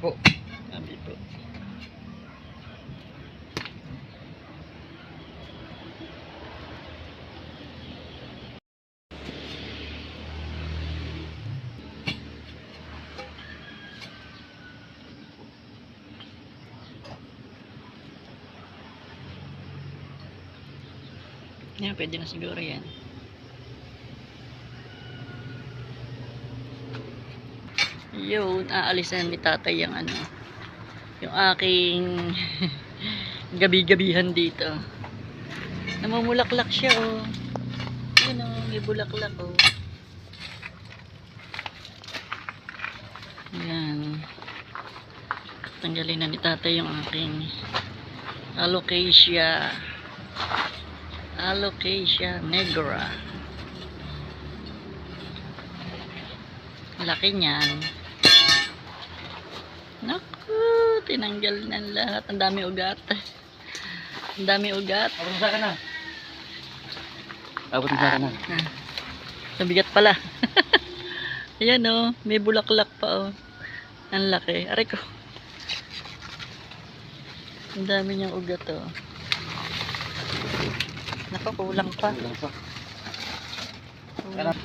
po. Sabi po. Yan, pwede na siguro yan. Yun, aalisan ni tatay yung ano, yung aking gabi-gabihan dito. Namumulaklak siya, oh. Yun, oh, may bulaklak, oh. Yan. Tanggalin na ni tatay yung aking alocasia. Alocasia negra. Laki niyan. Naku, tinanggal na lahat. Ang dami ugat. Ang dami ugat. Abot sa akin na. Abot sa akin na. Ah, pala. Ayan oh, may bulaklak pa oh. Ang laki. Aray ko. Ang dami niyang ugat oh. Naku, kulang pa. Kulang pa. Kulang.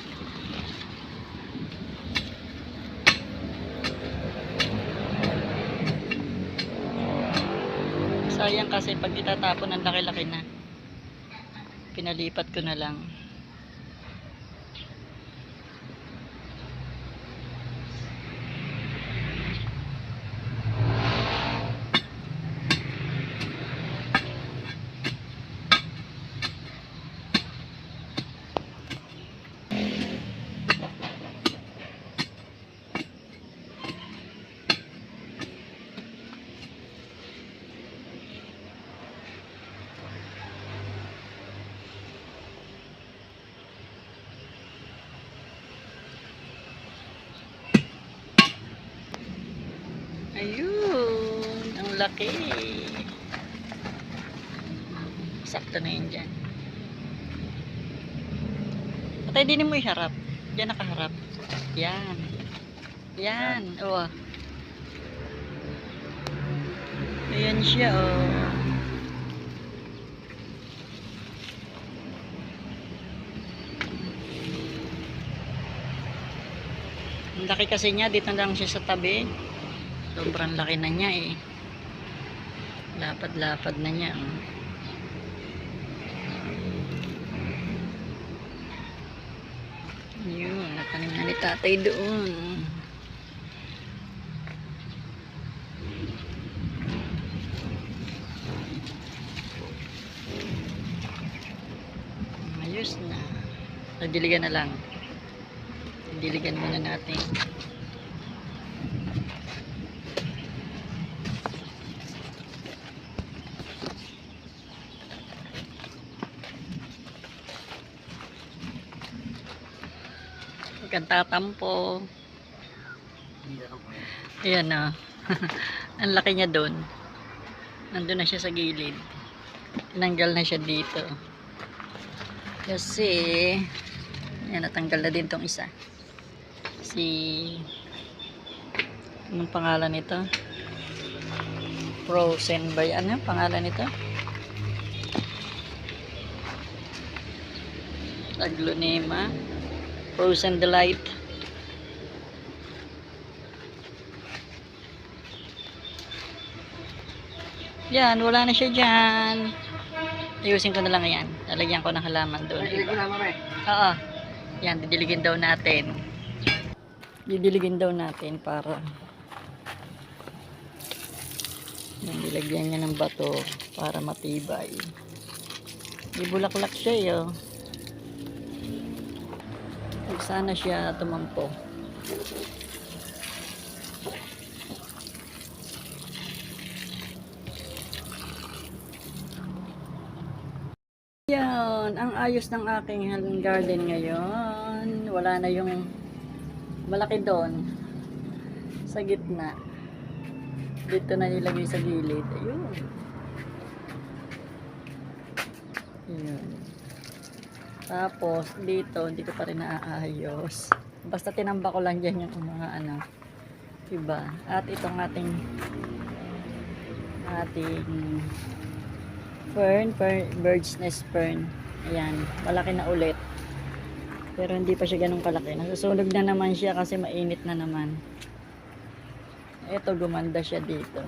Sayang kasi pag itatapon ang laki-laki na. Pinalipat ko na lang. Ayun, ang laki. Sakto na yun dyan. Patay din mo iharap. Diyan nakaharap. Yan. Yan. Oo. Ayan siya, oh. Ang laki kasi niya, dito lang siya sa tabi. Sobrang laki na niya eh. Lapad-lapad na niya. oh. Yun, natanim na ni tatay doon. Ayos na. Nadiligan na lang. Diligan muna natin. Huwag kang tatampo. Ayan na. Ang laki niya doon. Nandun na siya sa gilid. Tinanggal na siya dito. Kasi, yan, natanggal na din tong isa. Si, anong pangalan nito? Frozen by, ano yung pangalan nito? Aglonema. Frozen Delight. Yan, wala na siya dyan. Ayusin ko na lang yan. Lalagyan ko ng halaman doon. Nakikinig ko na mama eh. Oo. Yan, didiligin daw natin. Didiligin daw natin para yan, nilagyan niya ng bato para matibay. May bulaklak siya eh, oh. Sana siya tumampo. Yan, ang ayos ng aking garden ngayon. Wala na yung malaki doon sa gitna. Dito na nilagay sa gilid. Ayun. Ayun. Tapos, dito, hindi ko pa rin naaayos. Basta tinamba ko lang dyan yung mga ano, Diba? At itong ating ating fern, fern bird's nest fern. Ayan, malaki na ulit. Pero hindi pa siya ganun kalaki. Nasusunog na naman siya kasi mainit na naman. Ito, gumanda siya dito.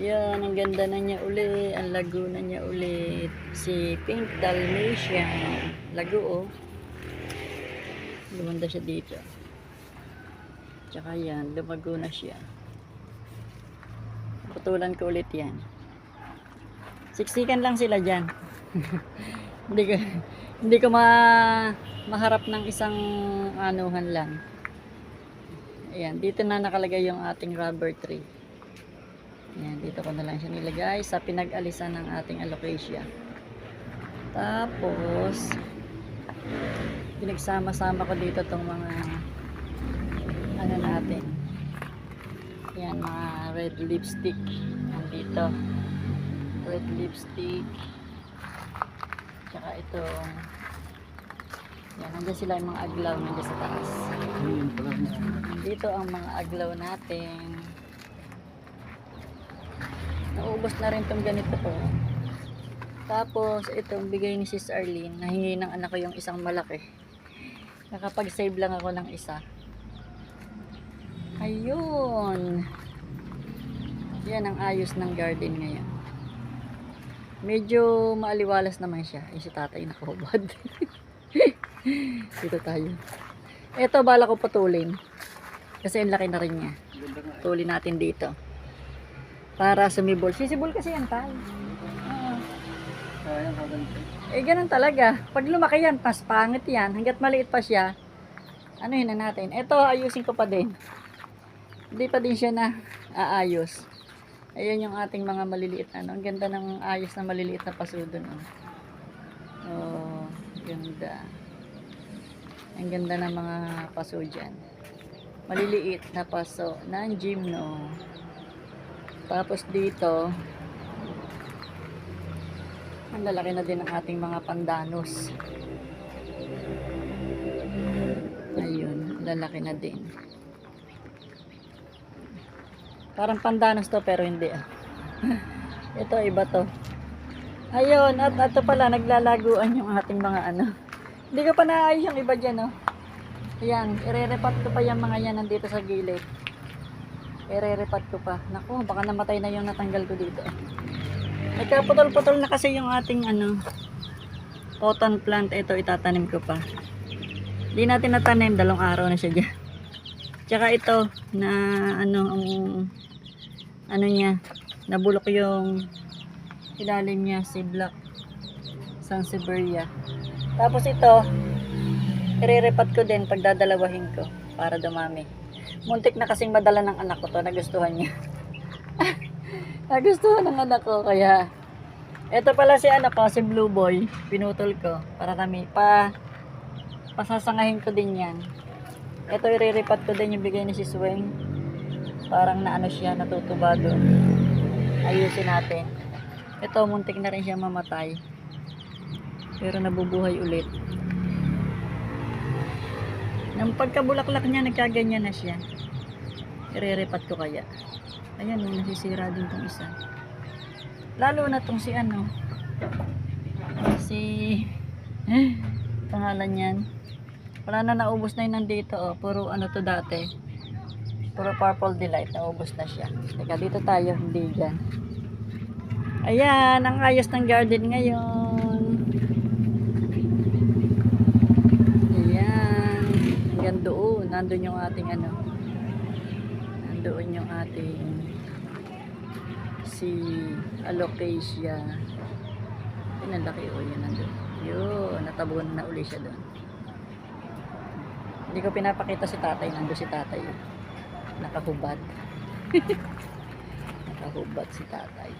Yan, ang ganda na niya uli. Ang lago na niya ulit. Si Pink Dalmatian. Lago, oh. Gumanda siya dito. Tsaka yan, lumago na siya. Putulan ko ulit yan. Siksikan lang sila dyan. hindi ko, hindi ko ma, maharap ng isang anuhan lang. Ayan, dito na nakalagay yung ating rubber tree. Ayan, dito ko na lang siya nilagay sa pinag-alisan ng ating alocasia. Tapos, pinagsama-sama ko dito tong mga ano natin. Ayan, mga red lipstick. Nandito. Red lipstick. Tsaka itong yan, nandiyan sila yung mga aglaw nandiyan sa taas. Dito ang mga aglaw natin. Naubos na rin tong ganito ko. Tapos, itong bigay ni Sis Arlene, nahingi ng anak ko yung isang malaki. Nakapag-save lang ako ng isa. Ayun. Yan ang ayos ng garden ngayon. Medyo maaliwalas naman siya. Ay, si tatay nakahubad. Dito tayo. Ito, bala ko putulin. Kasi ang laki na rin niya. Tulin natin dito. Para sumibol. Sisibol kasi yan, tal. Oo. Eh, ganun talaga. Pag lumaki yan, pas pangit yan. Hanggat maliit pa siya, ano yun na natin. Ito, ayusin ko pa din. Hindi pa din siya na aayos. Ayan yung ating mga maliliit. Ano, ang ganda ng ayos na maliliit na paso dun. Oh, ganda. Ang ganda ng mga paso dyan. Maliliit na paso ng gymno. Tapos dito, ang lalaki na din ang ating mga pandanos. Ayun, lalaki na din. Parang pandanos to pero hindi ah. Ito iba to. Ayun, at ito pala naglalaguan yung ating mga ano. Hindi ko pa naayos yung iba dyan oh. Ayan, irerepat ko pa yung mga yan nandito sa gilid. Irerepat ko pa. Naku, baka namatay na yung natanggal ko dito. Nagkaputol-putol na kasi yung ating ano cotton plant. Ito itatanim ko pa. Hindi natin natanim, dalawang araw na siya dyan. Tsaka ito na ano ang ano niya, nabulok yung ilalim niya si Black Sansevieria. Tapos ito, irerepat ko din pag dadalawahin ko para dumami. Muntik na kasing madala ng anak ko to, nagustuhan niya. nagustuhan ng anak ko, kaya ito pala si anak ko, si Blue Boy, pinutol ko para kami pa pasasangahin ko din yan. Ito iriripat ko din yung bigay ni si Swing. Parang naano siya, natutuba doon. Ayusin natin. Ito, muntik na rin siya mamatay. Pero nabubuhay ulit. Nang pagkabulaklak niya, nagkaganyan na siya. Iriripat ko kaya. Ayan, oh, nasisira din tong isa. Lalo na tong si ano. Si... pangalan yan. Wala na naubos na yun nandito. Oh. Puro ano to dati. Puro purple delight. Naubos na siya. Teka, dito tayo. Hindi dyan. Ayan, ang ayos ng garden ngayon. Ayan. Hanggang doon. Nandun yung ating ano. Nandoon yung ating si alocasia. Pinalaki o yun nandun. Yun, natabunan na uli siya doon. Hindi ko pinapakita si tatay. Nando si tatay. Nakahubad. Nakahubad si tatay.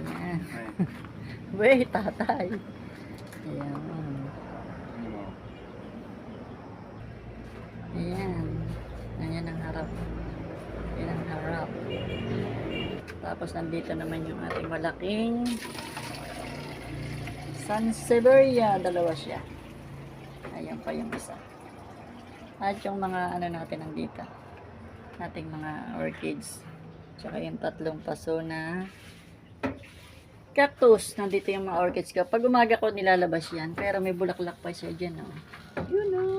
Ayan. Wey, tatay. Ayan. Ayan. Ayan ang harap. Ayan ang harap. Tapos nandito naman yung ating malaking Sansevieria. Dalawa siya. Ayan pa yung isa. At yung mga ano natin nandito. Ating mga orchids. Tsaka yung tatlong paso na cactus. Nandito yung mga orchids ko. Pag umaga ko nilalabas yan. Pero may bulaklak pa siya dyan. Oh. Yun oh.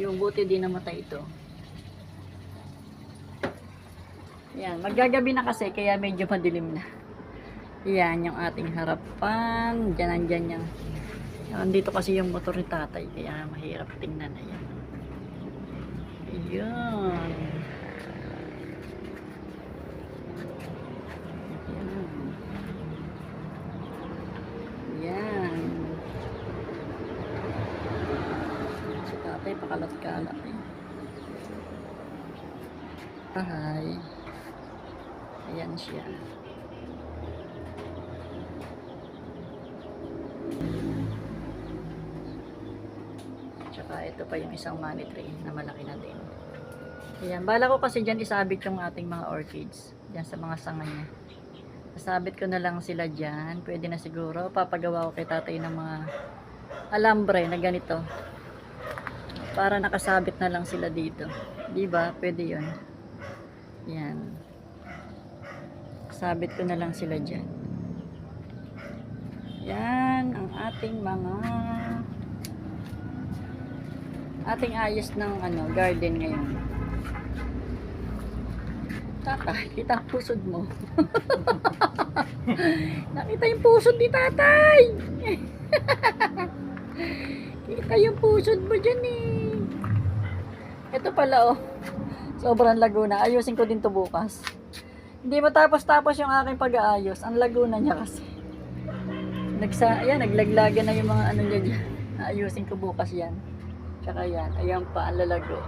Yung buti din namatay ito. Yan. Maggagabi na kasi kaya medyo madilim na. Yan yung ating harapan. Diyan nandyan yung Nandito kasi yung motor ni tatay, kaya mahirap tingnan na yan. Ayan. Ayan. Si tatay pakalat-kalat eh. Bahay. Ayan siya. Tsaka ito pa yung isang money tree na malaki na din. Ayan, bala ko kasi dyan isabit yung ating mga orchids. Dyan sa mga sanga niya. Isabit ko na lang sila dyan. Pwede na siguro. Papagawa ko kay tatay ng mga alambre na ganito. Para nakasabit na lang sila dito. Di ba? Pwede yun. Yan. Sabit ko na lang sila dyan. Yan ang ating mga ating ayos ng ano, garden ngayon. Tatay, kita pusod mo. Nakita yung pusod ni tatay. kita yung pusod mo dyan eh. Ito pala oh. Sobrang laguna. Ayusin ko din to bukas. Hindi matapos-tapos yung aking pag-aayos. Ang laguna niya kasi. Nagsa, ayan, naglaglagan na yung mga ano niya dyan. Ayusin ko bukas yan. Tsaka yan, ayan pa, ang lalago.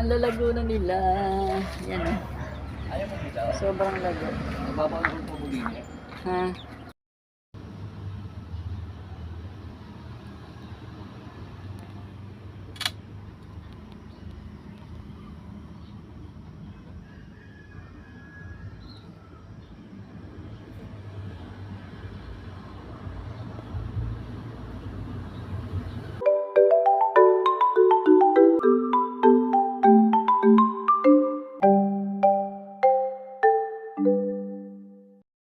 Ang lalago na nila. Yan oh. Sobrang lago. Nababaw yung pabuli niya. Ha?